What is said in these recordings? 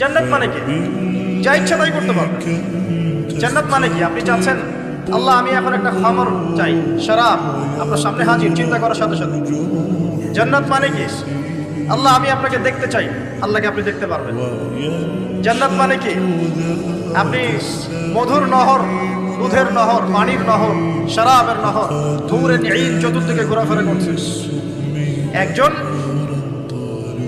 জান্নাত মানে কি? যা ইচ্ছা তাই করতে পারবেন জান্নাত মানে কি? আপনি চাচ্ছেন, আল্লাহ, আমি এখন একটা খামর চাই, শরাব। আপনার সামনে হাজির, চিন্তা করার সাথে সাথে। জান্নাত মানে কি? আল্লাহ, আমি আপনাকে দেখতে চাই, আল্লাহকে আপনি দেখতে পারবেন। জান্নাত মানে কি? আপনি মধুর নহর, দুধের নহর, পানির নহর, শরাবের নহর ধূরে নিন চতুর্দিকে ঘোরাফেরা করছে একজন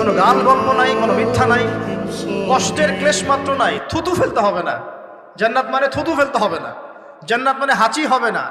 কোনো গাল গল্প নাই, কোনো মিথ্যা নাই, কষ্টের ক্লেশ মাত্র নাই, থুতু ফেলতে হবে না। জান্নাত মানে থুতু ফেলতে হবে না। জান্নাত মানে হাঁচি হবে না।